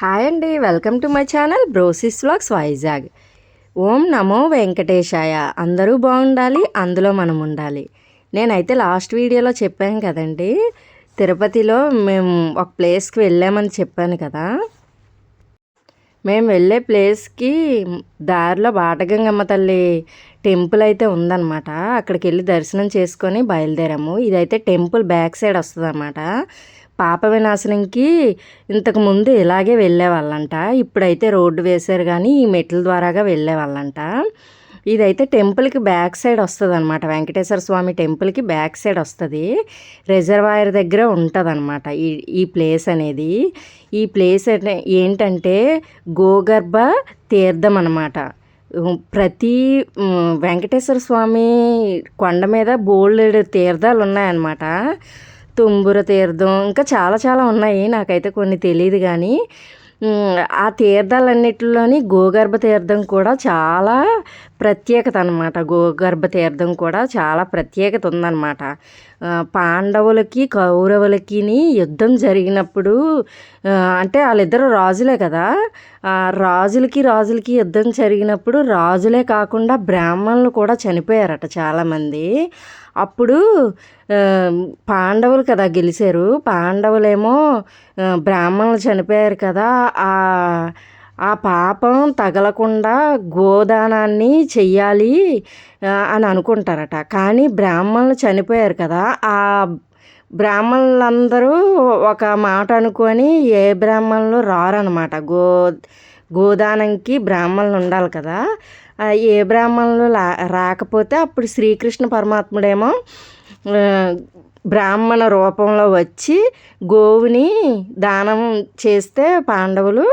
Hi అండి welcome to my channel bro sis vlogs Vizag. Om నమో వెంకటేశాయ. అందరూ బాగుండాలి అందులో మనం ఉండాలి. నేనైతే లాస్ట్ వీడియోలో చెప్పాను కదండి తిరుపతిలో మేము ఒక ప్లేస్కి వెళ్ళామని చెప్పాను కదా. మేము వెళ్ళే ప్లేస్కి దారిలో బాటగంగమ్మ తల్లి టెంపుల్ అయితే ఉందన్నమాట. అక్కడికి వెళ్ళి దర్శనం చేసుకొని బయలుదేరాము. ఇదైతే టెంపుల్ బ్యాక్ సైడ్ వస్తుంది పాప వినాశనంకి ఇంతకుముందు ఇలాగే వెళ్ళేవాళ్ళంట. ఇప్పుడైతే రోడ్డు వేశారు కానీ ఈ మెట్ల ద్వారాగా వెళ్ళేవాళ్ళంట. ఇదైతే టెంపుల్కి బ్యాక్ సైడ్ వస్తుంది అనమాట వెంకటేశ్వర స్వామి టెంపుల్కి బ్యాక్ సైడ్ వస్తుంది. రిజర్వాయర్ దగ్గర ఉంటుంది అనమాట ఈ ఈ ప్లేస్ అనేది. ఈ ప్లేస్ ఏంటంటే గోగర్భ తీర్థం అనమాట ప్రతి వెంకటేశ్వర స్వామి కొండ మీద బోల్డ్ తీర్థాలు ఉన్నాయన్నమాట తుంబుర తీర్థం ఇంకా చాలా చాలా ఉన్నాయి. నాకైతే కొన్ని తెలియదు కానీ ఆ తీర్థాలన్నిటిలోని గోగర్భ తీర్థం కూడా చాలా ప్రత్యేకత అనమాట గోగర్భ తీర్థం కూడా చాలా ప్రత్యేకత ఉందన్నమాట. పాండవులకి కౌరవులకి యుద్ధం జరిగినప్పుడు అంటే వాళ్ళిద్దరు రాజులే కదా. రాజులకి రాజులకి యుద్ధం జరిగినప్పుడు రాజులే కాకుండా బ్రాహ్మణులు కూడా చనిపోయారట చాలామంది. అప్పుడు పాండవులు కదా గెలిచారు. పాండవులేమో బ్రాహ్మణులు చనిపోయారు కదా. ఆ ఆ పాపం తగలకుండా గోదానాన్ని చెయ్యాలి అని అనుకుంటారట. కానీ బ్రాహ్మణులు చనిపోయారు కదా. ఆ బ్రాహ్మణులందరూ ఒక మాట అనుకొని ఏ బ్రాహ్మణులు రారనమాట గో గోదానంకి బ్రాహ్మణులు ఉండాలి కదా. ఏ బ్రాహ్మణులు రాకపోతే అప్పుడు శ్రీకృష్ణ పరమాత్ముడేమో బ్రాహ్మణ రూపంలో వచ్చి గోవుని దానం చేస్తే పాండవులు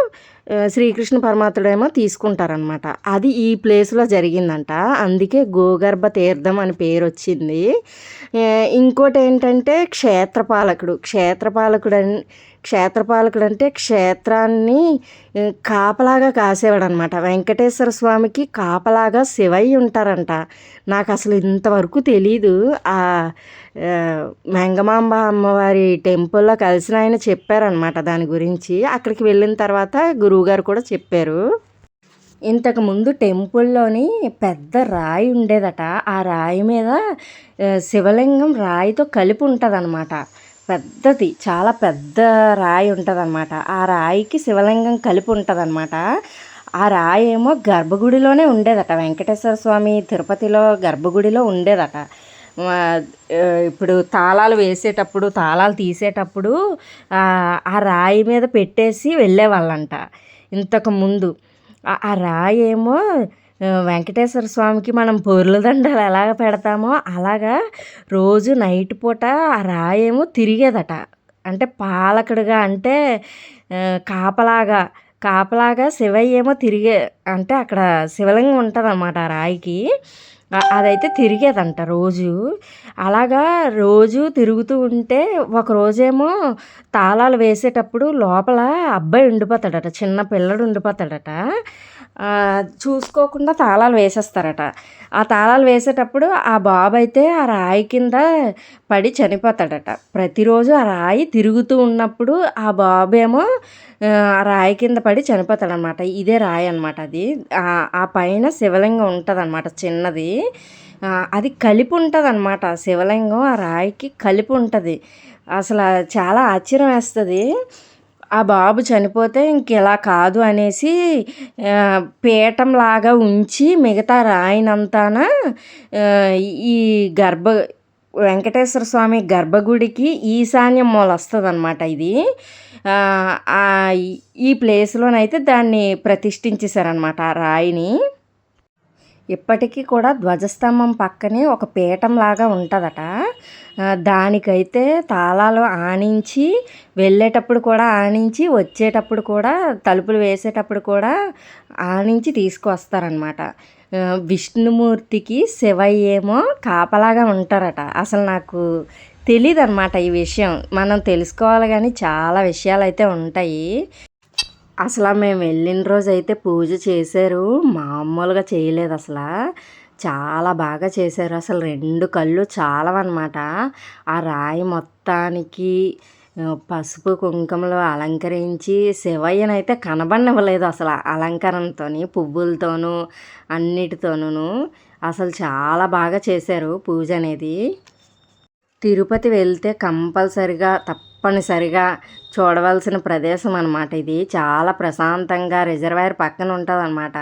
శ్రీకృష్ణ పరమాత్ముడేమో తీసుకుంటారనమాట అది ఈ ప్లేస్లో జరిగిందంట. అందుకే గోగర్భ తీర్థం అని పేరు వచ్చింది ఇంకోటి ఏంటంటే క్షేత్రపాలకుడు. క్షేత్రపాలకుడు క్షేత్రపాలకుడు అంటే క్షేత్రాన్ని కాపలాగా కాసేవాడు అనమాట వెంకటేశ్వర స్వామికి కాపలాగా శివయ్య ఉంటారంట. నాకు అసలు ఇంతవరకు తెలీదు. ఆ మెంగమాంబ అమ్మవారి టెంపుల్లో కలిసిన ఆయన చెప్పారనమాట దాని గురించి. అక్కడికి వెళ్ళిన తర్వాత గురువుగారు కూడా చెప్పారు. ఇంతకుముందు టెంపుల్లోని పెద్ద రాయి ఉండేదట. ఆ రాయి మీద శివలింగం రాయితో కలిపి ఉంటుంది అనమాట పెద్దది చాలా పెద్ద రాయి ఉంటుందన్నమాట. ఆ రాయికి శివలింగం కలిపి ఉంటుందన్నమాట. ఆ రాయి ఏమో గర్భగుడిలోనే ఉండేదట. వెంకటేశ్వర స్వామి తిరుపతిలో గర్భగుడిలో ఉండేదట. ఇప్పుడు తాళాలు వేసేటప్పుడు తాళాలు తీసేటప్పుడు ఆ రాయి మీద పెట్టేసి వెళ్ళేవాళ్ళంట ఇంతకు ముందు. ఆ రాయి ఏమో వెంకటేశ్వర స్వామికి మనం పొరుల దండలు ఎలాగ పెడతామో అలాగా రోజు నైట్ పూట ఆ రాయేమో తిరిగేదట. అంటే పాలకుడుగా అంటే కాపలాగా కాపలాగా శివయ్య ఏమో తిరిగే అంటే అక్కడ శివలింగం ఉంటుంది అన్నమాట ఆ రాయికి. అదైతే తిరిగేదంట రోజు. అలాగా రోజు తిరుగుతూ ఉంటే ఒక రోజేమో తాళాలు వేసేటప్పుడు లోపల అబ్బాయి ఉండిపోతాడట చిన్న పిల్లడు ఉండిపోతాడట. చూసుకోకుండా తాళాలు వేసేస్తారట. ఆ తాళాలు వేసేటప్పుడు ఆ బాబు అయితే ఆ రాయి కింద పడి చనిపోతాడట. ప్రతిరోజు ఆ రాయి తిరుగుతూ ఉన్నప్పుడు ఆ బాబు ఏమో ఆ రాయి కింద పడి చనిపోతాడనమాట. ఇదే రాయి అనమాట అది. ఆ పైన శివలింగం ఉంటుందన్నమాట చిన్నది. అది కలిపి ఉంటుంది అనమాట శివలింగం ఆ రాయికి కలిపి ఉంటుంది. అసలు చాలా ఆశ్చర్యం వేస్తుంది. ఆ బాబు చనిపోతే ఇంక ఇలా కాదు అనేసి పీఠంలాగా ఉంచి మిగతా రాయినంతాన ఈ గర్భ వెంకటేశ్వర స్వామి గర్భగుడికి ఈశాన్యం మూల వస్తుంది అనమాట ఇది ఈ ప్లేస్లోనైతే దాన్ని ప్రతిష్ఠించేశారనమాట ఆ రాయిని. ఇప్పటికీ కూడా ధ్వజస్తంభం పక్కనే ఒక పీఠంలాగా ఉంటుందట. దానికైతే తాళాలు ఆనించి వెళ్ళేటప్పుడు కూడా ఆనించి వచ్చేటప్పుడు కూడా తలుపులు వేసేటప్పుడు కూడా ఆనించి తీసుకువస్తారనమాట విష్ణుమూర్తికి శివయ్య ఏమో కాపలాగా ఉంటారట. అసలు నాకు తెలియదు అనమాట ఈ విషయం. మనం తెలుసుకోవాలి కానీ చాలా విషయాలు అయితే ఉంటాయి. అసలు మేము వెళ్ళిన రోజు అయితే పూజ చేశారు. మామూలుగా చేయలేదు అసలు. చాలా బాగా చేశారు. అసలు రెండు కళ్ళు చాలవన్నమాట. ఆ రాయి మొత్తానికి పసుపు కుంకుమలు అలంకరించి శివయ్యనైతే కనబడనివ్వలేదు అసలు అలంకరణతో పువ్వులతోనూ అన్నిటితోనూ అసలు చాలా బాగా చేశారు పూజ అనేది. తిరుపతి వెళ్తే కంపల్సరిగా తప్ప తప్పనిసరిగా చూడవలసిన ప్రదేశం అనమాట ఇది. చాలా ప్రశాంతంగా రిజర్వాయర్ పక్కన ఉంటుంది అనమాట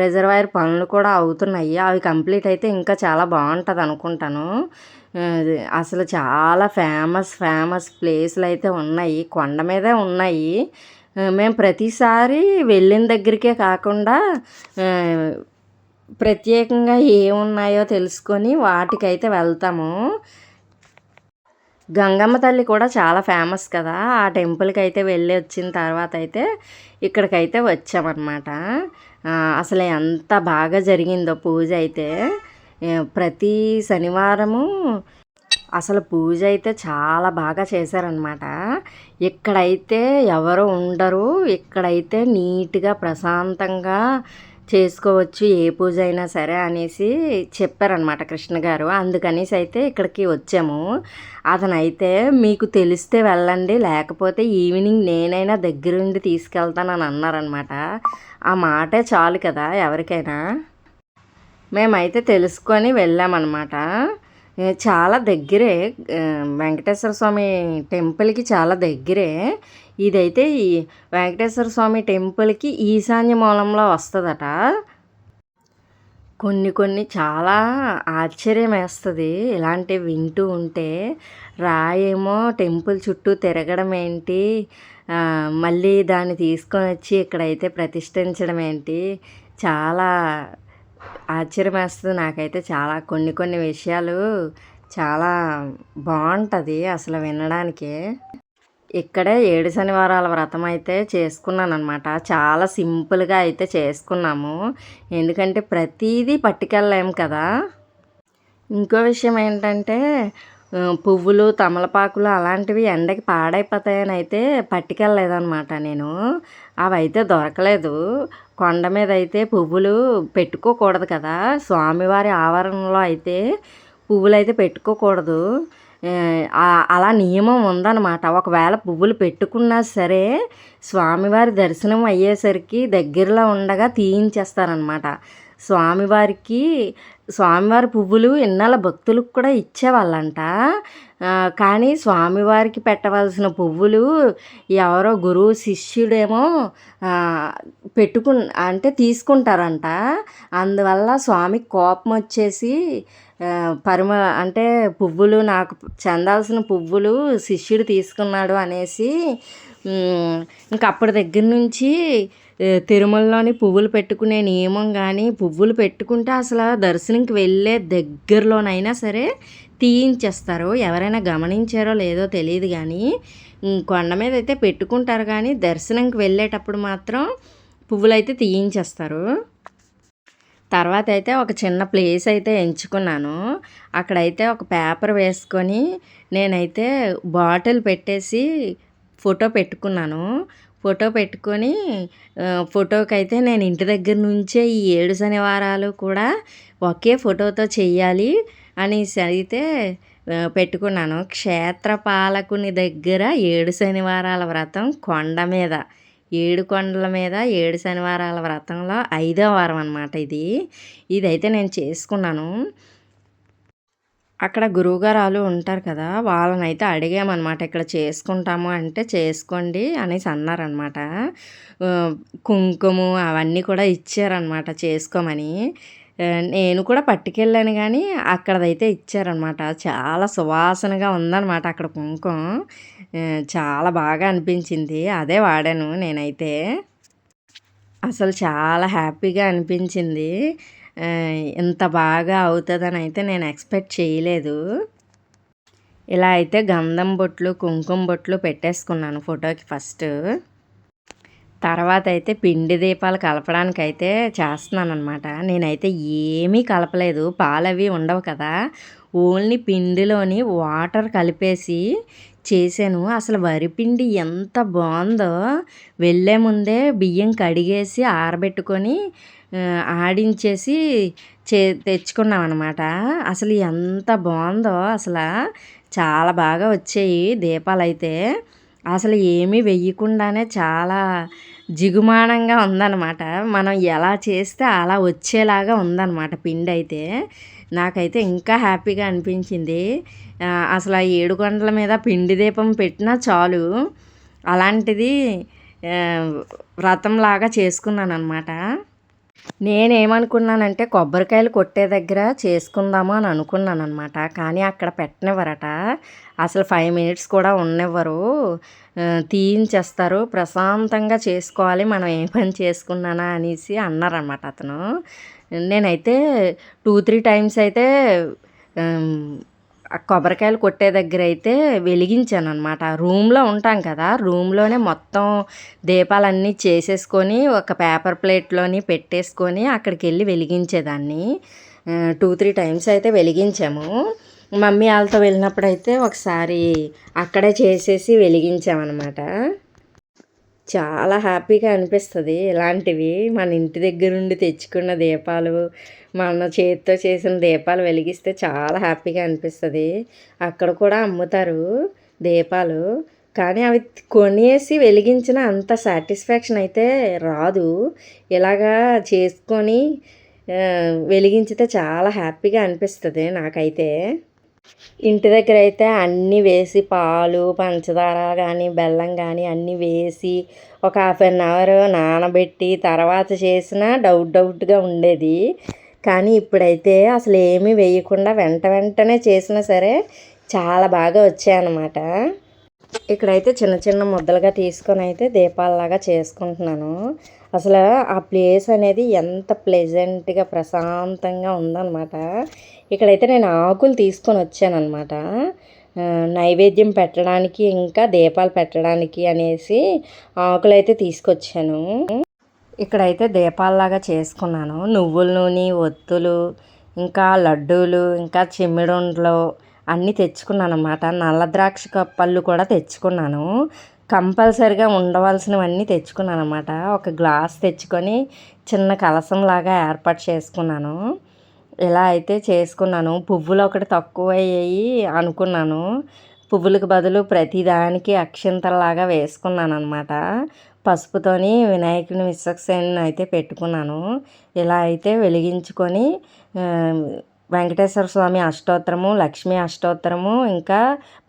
రిజర్వాయర్ పనులు కూడా అవుతున్నాయి. అవి కంప్లీట్ అయితే ఇంకా చాలా బాగుంటుంది అనుకుంటాను. అసలు చాలా ఫేమస్ ఫేమస్ ప్లేస్లు అయితే ఉన్నాయి. కొండ మీదే ఉన్నాయి. మేము ప్రతిసారి వెళ్ళిన దగ్గరికే కాకుండా ప్రత్యేకంగా ఏమున్నాయో తెలుసుకొని వాటికైతే వెళ్తాము. గంగమ్మ తల్లి కూడా చాలా ఫేమస్ కదా. ఆ టెంపుల్కి అయితే వెళ్ళి వచ్చిన తర్వాత అయితే ఇక్కడికైతే వచ్చామన్నమాట. అసలు ఎంత బాగా జరిగిందో పూజ అయితే. ప్రతి శనివారము అసలు పూజ అయితే చాలా బాగా చేశారనమాట ఇక్కడైతే ఎవరు ఉండరు. ఇక్కడైతే నీట్గా ప్రశాంతంగా చేసుకోవచ్చు ఏ పూజ అయినా సరే అనేసి చెప్పారనమాట కృష్ణ గారు. అందుకనేసి అయితే ఇక్కడికి వచ్చాము. అతనైతే మీకు తెలిస్తే వెళ్ళండి లేకపోతే ఈవినింగ్ నేనైనా దగ్గరుండి తీసుకెళ్తానని అన్నారనమాట ఆ మాటే చాలు కదా ఎవరికైనా. మేమైతే తెలుసుకొని వెళ్ళామన్నమాట. చాలా దగ్గరే వెంకటేశ్వర స్వామి టెంపుల్కి చాలా దగ్గరే. ఇదైతే ఈ వెంకటేశ్వర స్వామి టెంపుల్కి ఈశాన్య మూలంలో వస్తుందట. కొన్ని కొన్ని చాలా ఆశ్చర్యం వేస్తుంది ఇలాంటివి వింటూ ఉంటే రాయేమో టెంపుల్ చుట్టూ తిరగడం ఏంటి? మళ్ళీ దాన్ని తీసుకొని వచ్చి ఇక్కడైతే ప్రతిష్ఠించడం ఏంటి? చాలా ఆశ్చర్యం వేస్తుంది నాకైతే చాలా కొన్ని కొన్ని విషయాలు చాలా బాగుంటుంది అసలు వినడానికి. ఇక్కడే ఏడు శనివారాల వ్రతం అయితే చేసుకున్నాను అనమాట చాలా సింపుల్గా అయితే చేసుకున్నాము. ఎందుకంటే ప్రతిదీ పట్టుకెళ్ళలేము కదా. ఇంకో విషయం ఏంటంటే పువ్వులు తమలపాకులు అలాంటివి ఎండకి పాడైపోతాయని అయితే పట్టుకెళ్ళలేదన్నమాట నేను. అవైతే దొరకలేదు. కొండ మీద అయితే పువ్వులు పెట్టుకోకూడదు కదా. స్వామివారి ఆవరణలో అయితే పువ్వులు అయితే పెట్టుకోకూడదు. అలా నియమం ఉందన్నమాట. ఒకవేళ పువ్వులు పెట్టుకున్నా సరే స్వామివారి దర్శనం అయ్యేసరికి దగ్గరలో ఉండగా తీయించేస్తారనమాట స్వామివారికి స్వామివారి పువ్వులు ఇన్నాళ్ళ భక్తులకు కూడా ఇచ్చేవాళ్ళంట. కానీ స్వామివారికి పెట్టవలసిన పువ్వులు ఎవరో గురువు శిష్యుడేమో పెట్టుకు అంటే తీసుకుంటారంట. అందువల్ల స్వామికి కోపం వచ్చేసి పరిమ అంటే పువ్వులు నాకు చెందాల్సిన పువ్వులు శిష్యుడు తీసుకున్నాడు అనేసి ఇంకప్పటి ఇంక అప్పటి దగ్గర నుంచి తిరుమలలోని పువ్వులు పెట్టుకునే నియమం కానీ పువ్వులు పెట్టుకుంటే అసలు దర్శనంకి వెళ్ళే దగ్గరలోనైనా సరే తీయించేస్తారు ఎవరైనా గమనించారో లేదో తెలియదు కానీ కొండ మీద అయితే పెట్టుకుంటారు కానీ దర్శనంకి వెళ్ళేటప్పుడు మాత్రం పువ్వులు అయితే తీయించేస్తారు. తర్వాత అయితే ఒక చిన్న ప్లేస్ అయితే ఎంచుకున్నాను. అక్కడైతే ఒక పేపర్ వేసుకొని నేనైతే బాటిల్ పెట్టేసి ఫోటో పెట్టుకున్నాను. ఫోటో పెట్టుకొని ఫోటోకైతే ఫోటోకి అయితే నేను ఇంటి దగ్గర నుంచే ఈ ఏడు శనివారాలు కూడా ఒకే ఫోటోతో చెయ్యాలి అనేసి అయితే పెట్టుకున్నాను. పెట్టుకున్నాను క్షేత్రపాలకుని దగ్గర ఏడు శనివారాల వ్రతం కొండ మీద. ఏడు కొండల మీద ఏడు శనివారాల వ్రతంలో ఐదో వారం అనమాట ఇది. ఇదైతే నేను చేసుకున్నాను. అక్కడ గురువుగారాలు ఉంటారు కదా వాళ్ళనైతే అడిగామన్నమాట ఇక్కడ చేసుకుంటాము అంటే చేసుకోండి అనేసి అన్నారనమాట కుంకుమ అవన్నీ కూడా ఇచ్చారనమాట చేసుకోమని. నేను కూడా పట్టుకెళ్ళాను కానీ అక్కడదైతే ఇచ్చారనమాట చాలా సువాసనగా ఉందన్నమాట అక్కడ కుంకుమ. చాలా బాగా అనిపించింది. అదే వాడాను నేనైతే. అసలు చాలా హ్యాపీగా అనిపించింది. ఇంత బాగా అవుతుందని అయితే నేను ఎక్స్పెక్ట్ చేయలేదు. ఇలా అయితే గంధం బొట్లు కుంకుమ బొట్లు పెట్టేసుకున్నాను ఫోటోకి ఫస్ట్. తర్వాత అయితే పిండి దీపాలు కలపడానికి అయితే చేస్తున్నాను అనమాట నేనైతే ఏమీ కలపలేదు. పాలు అవి ఉండవు కదా. ఓన్లీ పిండిలోని వాటర్ కలిపేసి చేశాను. అసలు వరిపిండి ఎంత బాగుందో. వెళ్ళే ముందే బియ్యం కడిగేసి ఆరబెట్టుకొని ఆడించేసి చే తెచ్చుకున్నాం అనమాట అసలు ఎంత బాగుందో అసలు. చాలా బాగా వచ్చాయి దీపాలు అయితే అసలు ఏమీ వెయ్యకుండానే చాలా జిగుమానంగా ఉందన్నమాట. మనం ఎలా చేస్తే అలా వచ్చేలాగా ఉందన్నమాట పిండి అయితే నాకైతే ఇంకా హ్యాపీగా అనిపించింది. అసలు ఆ ఏడు గంటల మీద పిండి దీపం పెట్టినా చాలు. అలాంటిది వ్రతంలాగా చేసుకున్నాను అనమాట నేనేమనుకున్నానంటే కొబ్బరికాయలు కొట్టే దగ్గర చేసుకుందాము అని అనుకున్నాను అనమాట కానీ అక్కడ పెట్టనివ్వరట. అసలు ఫైవ్ మినిట్స్ కూడా ఉండనివ్వరు. తీయించేస్తారు. ప్రశాంతంగా చేసుకోవాలి. మనం ఏ పని చేసుకున్నానా అనేసి అన్నారనమాట అతను. నేనైతే టూ త్రీ టైమ్స్ అయితే కొబ్బరికాయలు కొట్టే దగ్గర అయితే వెలిగించాను అనమాట రూమ్లో ఉంటాం కదా రూమ్లోనే మొత్తం దీపాలన్నీ చేసేసుకొని ఒక పేపర్ ప్లేట్లోని పెట్టేసుకొని అక్కడికి వెళ్ళి వెలిగించేదాన్ని టూ త్రీ టైమ్స్ అయితే వెలిగించాము. మమ్మీ వాళ్ళతో వెళ్ళినప్పుడు అయితే ఒకసారి అక్కడే చేసేసి వెలిగించామన్నమాట. చాలా హ్యాపీగా అనిపిస్తుంది. ఇలాంటివి మన ఇంటి దగ్గర నుండి తెచ్చుకున్న దీపాలు మన చేతితో చేసిన దీపాలు వెలిగిస్తే చాలా హ్యాపీగా అనిపిస్తుంది. అక్కడ కూడా అమ్ముతారు దీపాలు. కానీ అవి కొనేసి వెలిగించిన అంత సాటిస్ఫాక్షన్ అయితే రాదు. ఇలాగా చేసుకొని వెలిగించితే చాలా హ్యాపీగా అనిపిస్తుంది నాకైతే. ఇంటి దగ్గర అయితే అన్నీ వేసి పాలు పంచదార కానీ బెల్లం కానీ అన్నీ వేసి ఒక హాఫ్ అన్ అవర్ నానబెట్టి తర్వాత చేసిన డౌట్ డౌట్గా ఉండేది. కానీ ఇప్పుడైతే అసలు ఏమీ వేయకుండా వెంట వెంటనే చేసినా సరే చాలా బాగా వచ్చాయన్నమాట. ఇక్కడైతే చిన్న చిన్న ముద్దలుగా తీసుకొని అయితే దీపాలలాగా చేసుకుంటున్నాను. అసలు ఆ ప్లేస్ అనేది ఎంత ప్లెజెంట్గా ప్రశాంతంగా ఉందన్నమాట. ఇక్కడైతే నేను ఆకులు తీసుకొని వచ్చానమాట నైవేద్యం పెట్టడానికి ఇంకా దీపాలు పెట్టడానికి అనేసి ఆకులు అయితే తీసుకొచ్చాను. ఇక్కడైతే దీపాలలాగా చేసుకున్నాను. నువ్వుల నూనె ఒత్తులు ఇంకా లడ్డూలు ఇంకా చిమ్మిడుండ్లు అన్నీ తెచ్చుకున్నాను అనమాట నల్ల ద్రాక్ష కప్పళ్ళు పళ్ళు కూడా తెచ్చుకున్నాను. కంపల్సరిగా ఉండవలసినవన్నీ తెచ్చుకున్నాను అనమాట ఒక గ్లాస్ తెచ్చుకొని చిన్న కలసంలాగా ఏర్పాటు చేసుకున్నాను. ఇలా అయితే చేసుకున్నాను పువ్వులు ఒకటి తక్కువ అయ్యాయి అనుకున్నాను. పువ్వులకు బదులు ప్రతిదానికి అక్షింతలాగా వేసుకున్నాను అనమాట పసుపుతోని వినాయకుని విశ్వక్సేన్ అయితే పెట్టుకున్నాను. ఇలా అయితే వెలిగించుకొని వెంకటేశ్వర స్వామి అష్టోత్తరము లక్ష్మీ అష్టోత్తరము ఇంకా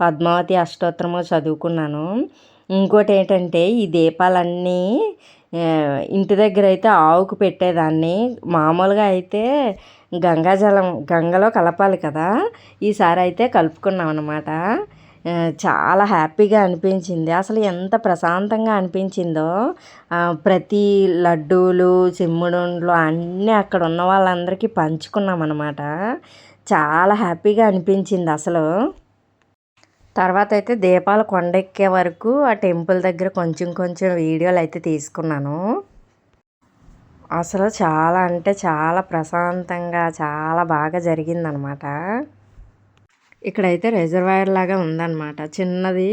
పద్మావతి అష్టోత్తరము చదువుకున్నాను. ఇంకోటి ఏంటంటే ఈ దీపాలన్నీ ఇంటి దగ్గర అయితే ఆవుకు పెట్టేదాన్ని. మామూలుగా అయితే గంగాజలం గంగలో కలపాలి కదా. ఈసారి అయితే కలుపుకున్నాం అనమాట చాలా హ్యాపీగా అనిపించింది. అసలు ఎంత ప్రశాంతంగా అనిపించిందో. ప్రతి లడ్డూలు చిమ్ముడుండ్లు అన్నీ అక్కడ ఉన్న వాళ్ళందరికీ పంచుకున్నాం అనమాట చాలా హ్యాపీగా అనిపించింది అసలు. తర్వాత అయితే దీపాలు కొండెక్కే వరకు ఆ టెంపుల్ దగ్గర కొంచెం కొంచెం వీడియోలు అయితే తీసుకున్నాను. అసలు చాలా అంటే చాలా ప్రశాంతంగా చాలా బాగా జరిగిందనమాట. ఇక్కడైతే రిజర్వాయర్ లాగా ఉందన్నమాట చిన్నది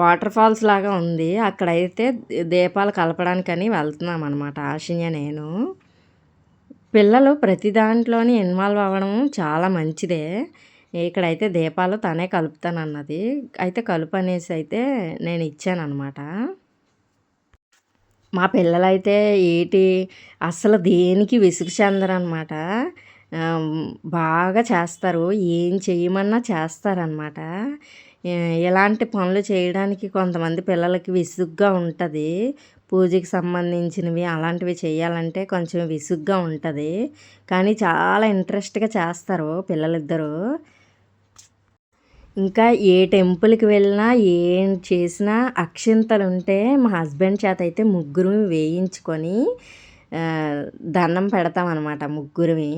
వాటర్ ఫాల్స్ లాగా ఉంది. అక్కడైతే దీపాలు కలపడానికని వెళ్తున్నాం అనమాట ఆశిన్య నేను. పిల్లలు ప్రతి దాంట్లోని ఇన్వాల్వ్ అవ్వడం చాలా మంచిదే. ఇక్కడైతే దీపాలు తనే కలుపుతానన్నది. అయితే కలుపు అనేసి అయితే నేను ఇచ్చానమాట మా పిల్లలైతే ఏటి అసలు దేనికి విసుగు చెందరనమాట. బాగా చేస్తారు. ఏం చేయమన్నా చేస్తారనమాట. ఇలాంటి పనులు చేయడానికి కొంతమంది పిల్లలకి విసుగ్గా ఉంటుంది. పూజకి సంబంధించినవి అలాంటివి చేయాలంటే కొంచెం విసుగ్గా ఉంటుంది. కానీ చాలా ఇంట్రెస్ట్గా చేస్తారు పిల్లలిద్దరూ. ఇంకా ఏ టెంపుల్కి వెళ్ళినా ఏం చేసినా అక్షింతలు ఉంటే మా హస్బెండ్ చేత అయితే ముగ్గురు వేయించుకొని దండం పెడతామన్నమాట ముగ్గురువి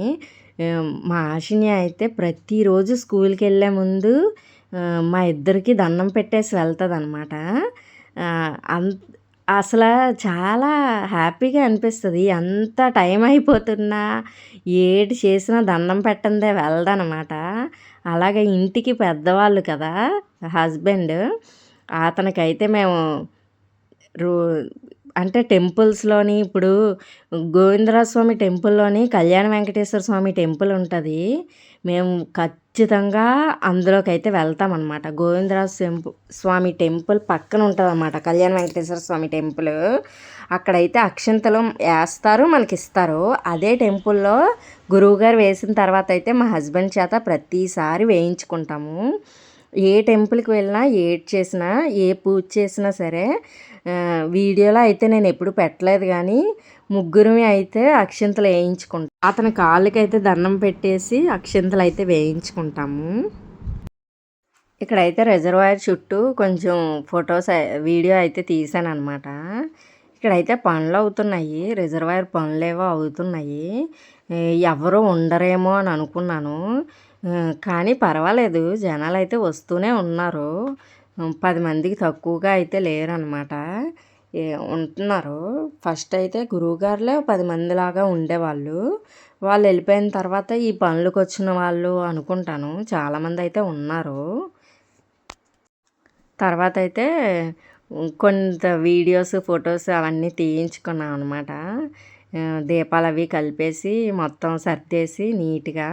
మా ఆశిని అయితే ప్రతిరోజు స్కూల్కి వెళ్ళే ముందు మా ఇద్దరికి దండం పెట్టేసి వెళ్తుంది అనమాట అంత అసలు చాలా హ్యాపీగా అనిపిస్తుంది. ఎంత టైం అయిపోతున్నా ఏటి చేసినా దండం పెట్టందే వెళ్ళదనమాట అలాగే ఇంటికి పెద్దవాళ్ళు కదా హస్బెండ్ అతనికైతే మేము రో అంటే టెంపుల్స్‌లోని ఇప్పుడు గోవిందరాజ స్వామి టెంపుల్‌లోని కళ్యాణ వెంకటేశ్వర స్వామి టెంపుల్ ఉంటుంది. మేము ఖచ్చితంగా అందులోకైతే వెళ్తామనమాట. గోవిందరాజ సెంపు స్వామి టెంపుల్ పక్కన ఉంటుందన్నమాట కళ్యాణ వెంకటేశ్వర స్వామి టెంపుల్ అక్కడైతే అక్షింతలు మనకి ఇస్తారు అదే టెంపుల్‌లో గురువుగారు వేసిన తర్వాత అయితే మా హస్బెండ్ చేత ప్రతిసారి వేయించుకుంటాము. ఏ టెంపుల్‌కి వెళ్ళినా, ఏడ్ చేసినా, ఏ పూజ చేసినా సరే వీడియోలో అయితే నేను ఎప్పుడు పెట్టలేదు కానీ ముగ్గురమే అయితే అక్షింతలు వేయించుకుంటాను అతని కాళ్ళకైతే దండం పెట్టేసి అక్షింతలు అయితే వేయించుకుంటాము. ఇక్కడైతే రిజర్వాయర్ చుట్టూ కొంచెం ఫోటోస్ వీడియో అయితే తీశాననమాట. ఇక్కడైతే పనులవుతున్నాయి. రిజర్వాయర్ పనులేవో అవుతున్నాయి. ఎవరు ఉండరేమో అని అనుకున్నాను. కానీ పర్వాలేదు జనాలు అయితే వస్తూనే ఉన్నారు. పది మందికి తక్కువగా అయితే లేరనమాట. ఉంటున్నారు. ఫస్ట్ అయితే గురువుగారులే పది మందిలాగా ఉండేవాళ్ళు. వాళ్ళు వెళ్ళిపోయిన తర్వాత ఈ పనులకు వచ్చిన వాళ్ళు అనుకుంటాను. చాలామంది అయితే ఉన్నారు. తర్వాత అయితే కొంత వీడియోస్, ఫోటోస్ అవన్నీ తీయించుకున్నాం అనమాట. దీపాలు అవి కలిపేసి మొత్తం సర్దేసి నీట్‌గా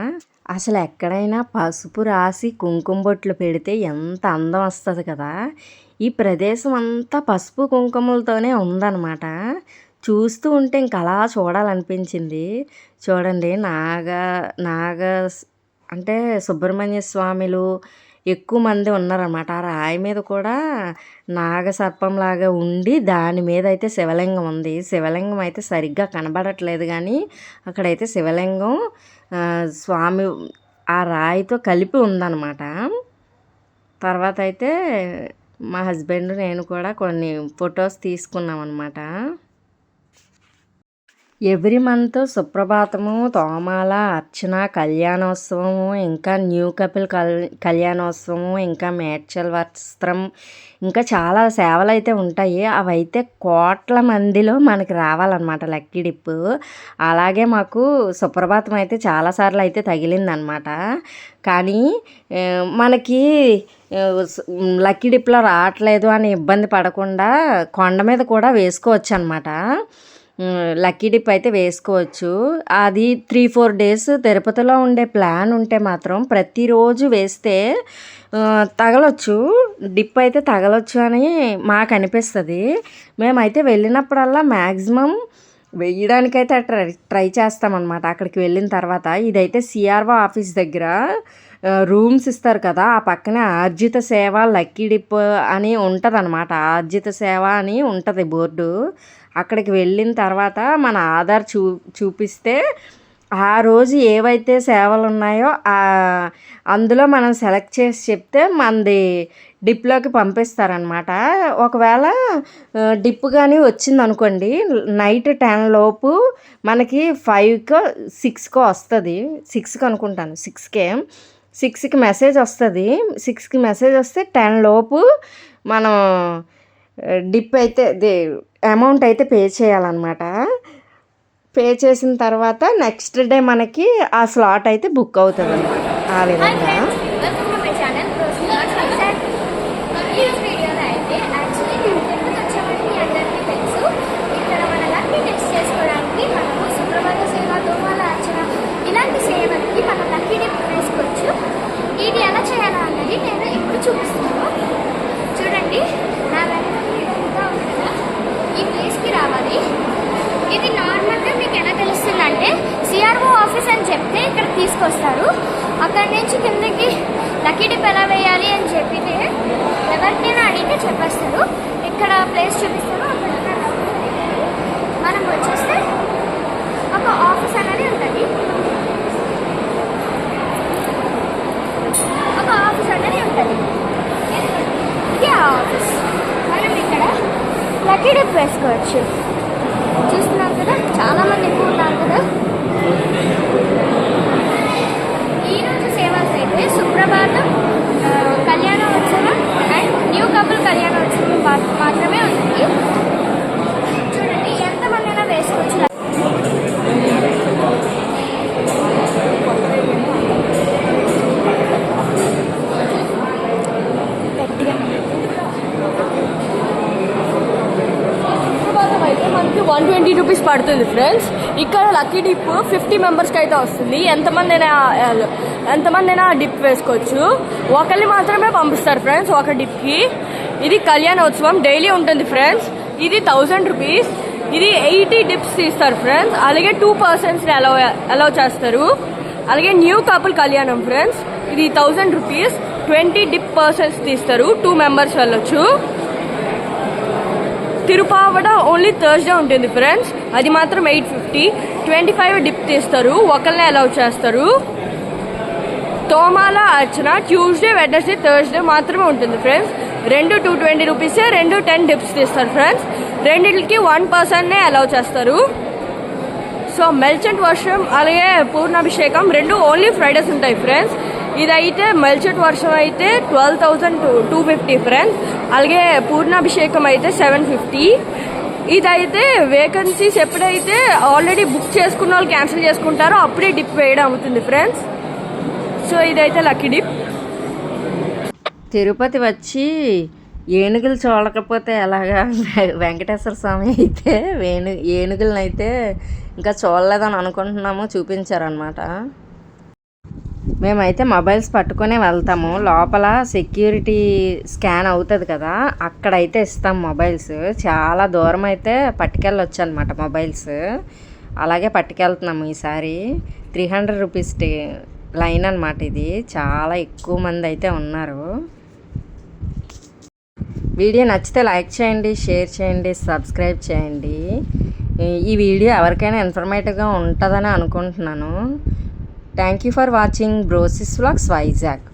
అసలు ఎక్కడైనా పసుపు రాసి కుంకుమ బొట్లు పెడితే ఎంత అందం వస్తుంది కదా! ఈ ప్రదేశం అంతా పసుపు, కుంకుమలతోనే ఉందనమాట. చూస్తూ ఉంటే ఇంక అలా చూడాలనిపించింది. చూడండి నాగ నాగ అంటే సుబ్రహ్మణ్య స్వామిలు ఎక్కువ మంది ఉన్నారనమాట. ఆ రాయి మీద కూడా నాగసర్పంలాగా ఉండి దాని మీద అయితే శివలింగం ఉంది. శివలింగం అయితే సరిగ్గా కనబడట్లేదు కానీ అక్కడైతే శివలింగం స్వామి ఆ రాయితో కలిపి ఉందనమాట. తర్వాతయితే మా హస్బెండ్, నేను కూడా కొన్ని ఫోటోస్ తీసుకున్నామనమాట. ఎవ్రీ మంత్ సుప్రభాతము, తోమాల, అర్చన, కళ్యాణోత్సవము, ఇంకా న్యూ కపిల్ కల్ కళ్యాణోత్సవము, ఇంకా మేడ్చల్ వస్త్రం, ఇంకా చాలా సేవలైతే ఉంటాయి. అవైతే కోట్ల మందిలో మనకి రావాలనమాట లక్కీ డిప్పు అలాగే మాకు సుప్రభాతం అయితే చాలా సార్లు అయితే తగిలిందనమాట. కానీ మనకి లక్కీ డిప్‌లో రావట్లేదు అని ఇబ్బంది పడకుండా కొండ మీద కూడా వేసుకోవచ్చనమాట. అనమాట లక్కీ డిప్ అయితే వేసుకోవచ్చు. అది 3, 4 డేస్ తిరుపతిలో ఉండే ప్లాన్ ఉంటే మాత్రం ప్రతిరోజు వేస్తే తగలొచ్చు. డిప్ అయితే తగలొచ్చు అని మాకు అనిపిస్తుంది మేమైతే వెళ్ళినప్పుడల్లా మ్యాక్సిమం వేయడానికైతే ట్రై ట్రై చేస్తామనమాట. అక్కడికి వెళ్ళిన తర్వాత ఇదైతే సిఆర్ఓ ఆఫీస్ దగ్గర రూమ్స్ ఇస్తారు కదా! ఆ పక్కనే ఆర్జిత సేవ లక్కీ డిప్ అని ఉంటదనమాట. ఆర్జిత సేవ అని ఉంటుంది బోర్డు. అక్కడికి వెళ్ళిన తర్వాత మన ఆధార్ చూ చూపిస్తే ఆ రోజు ఏవైతే సేవలు ఉన్నాయో అందులో మనం సెలెక్ట్ చేసి చెప్తే మనది డిప్‌లోకి పంపిస్తారనమాట. ఒకవేళ డిప్ కానీ వచ్చింది అనుకోండి నైట్ 10 లోపు మనకి ఫైవ్కో సిక్స్కో వస్తుంది సిక్స్కి అనుకుంటాను. 6కే 6కి మెసేజ్ వస్తుంది సిక్స్కి మెసేజ్ వస్తే 10 లోపు మనం డిప్ అయితే దే అమౌంట్ అయితే పే చేయాలనమాట. పే చేసిన తర్వాత నెక్స్ట్ డే మనకి ఆ స్లాట్ అయితే బుక్ అవుతదనమాట. ఆ విధంగా. Friends welcome to my channel rose not Vizag ఈ రోజు వీడియోలో అయితే యాక్చువల్లీ మేము తిరుపతి వచ్చామని మీ అందరికీ తెలుసు ఇక్కడ మన లక్కి టెస్ట్ చేసుకోవడానికి మనము శుక్రవార సేవ దోమాల అర్చన ఇలాంటి సేవలకి మనం లక్కీ డిప్ వేసుకోవచ్చు ఇది ఎలా చేయాలా అన్నది నేను ఇప్పుడు చూపిస్తున్నాను చూడండి నా వెనక వీడియోగా ఉంది కదా ఈ ప్లేస్కి రావాలి ఇది నార్మల్గా మీకు ఎలా తెలుస్తుందంటే సిఆర్ఓ ఆఫీస్ అని చెప్తే ఇక్కడ తీసుకొస్తారు. అక్కడి నుంచి కిందకి లక్కీ డిప్ ఎలా వేయాలి అని చెప్పితే ఎవరికైనా అడిగితే చెప్పేస్తారు. ఇక్కడ ప్లేస్ చూపిస్తారు మనం వచ్చేస్తే ఒక ఆఫీస్ అనేది ఉంటుంది. ఒక ఆఫీస్ అనేది ఉంటుంది. ఇది ఆఫీస్. మనం ఇక్కడ లక్కీ డిప్ వేసుకోవచ్చు. వన్ ట్వంటీ రూపీస్ పడుతుంది ఫ్రెండ్స్ ఇక్కడ లక్కీ డిప్ ఫిఫ్టీ మెంబర్స్కి అయితే వస్తుంది. ఎంతమంది అయినా ఎంతమంది అయినా డిప్ వేసుకోవచ్చు. ఒకరిని మాత్రమే పంపిస్తారు ఫ్రెండ్స్ ఒక డిప్కి ఇది కళ్యాణోత్సవం డైలీ ఉంటుంది ఫ్రెండ్స్ ఇది థౌజండ్ రూపీస్ ఇది ఎయిటీ డిప్స్ తీస్తారు ఫ్రెండ్స్ అలాగే టూ పర్సన్స్ని అలౌ అలౌ చేస్తారు. అలాగే న్యూ కపుల్ కళ్యాణం ఫ్రెండ్స్ ఇది thousand rupees twenty dip persons తీస్తారు. టూ మెంబర్స్ వెళ్ళొచ్చు. తిరుపావడ ఓన్లీ థర్స్డే ఉంటుంది ఫ్రెండ్స్ అది మాత్రం eight fifty twenty five dip తీస్తారు. ఒకళ్ళనే అలౌ చేస్తారు. తోమాల అర్చన ట్యూస్డే వెడ్నెస్డే థర్స్డే మాత్రమే ఉంటుంది ఫ్రెండ్స్ రెండు టూ ట్వంటీ రూపీసే రెండు టెన్ డిప్స్ తీస్తారు ఫ్రెండ్స్ రెండింటికి వన్ పర్సన్నే అలౌ చేస్తారు. సో మెల్చెంట్ వర్షం అలాగే పూర్ణాభిషేకం రెండు ఓన్లీ ఫ్రైడేస్ ఉంటాయి ఫ్రెండ్స్ ఇదైతే మెల్చెంట్ వర్షం అయితే twelve thousand two two fifty friends. అలాగే పూర్ణాభిషేకం అయితే సెవెన్ ఫిఫ్టీ. ఇదైతే వేకెన్సీస్ ఎప్పుడైతే ఆల్రెడీ బుక్ చేసుకున్న వాళ్ళు క్యాన్సిల్ చేసుకుంటారో అప్పుడే డిప్ వేయడం అవుతుంది ఫ్రెండ్స్. సో ఇదైతే లక్కీ డిప్ తిరుపతి వచ్చి ఏనుగులు చూడకపోతే ఎలాగా? వెంకటేశ్వర స్వామి అయితే వేణు ఏనుగులను అయితే ఇంకా చూడలేదని అనుకుంటున్నాము చూపించారనమాట మేమైతే మొబైల్స్ పట్టుకునే వెళ్తాము. లోపల సెక్యూరిటీ స్కాన్ అవుతుంది కదా అక్కడైతే ఇస్తాం మొబైల్స్. చాలా దూరం అయితే పట్టుకెళ్ళొచ్చు అనమాట మొబైల్స్. అలాగే పట్టుకెళ్తున్నాము ఈసారి. త్రీ హండ్రెడ్ రూపీస్ లైన్ అనమాట ఇది. చాలా ఎక్కువ మంది అయితే ఉన్నారు. వీడియో నచ్చితే లైక్ చేయండి షేర్ చేయండి సబ్స్క్రైబ్ చేయండి. ఈ- వీడియో ఎవరికైనా ఇన్ఫర్మేటివ్గా ఉంటుందని అనుకుంటున్నాను. Thank you for watching bro sis vlogs Vizag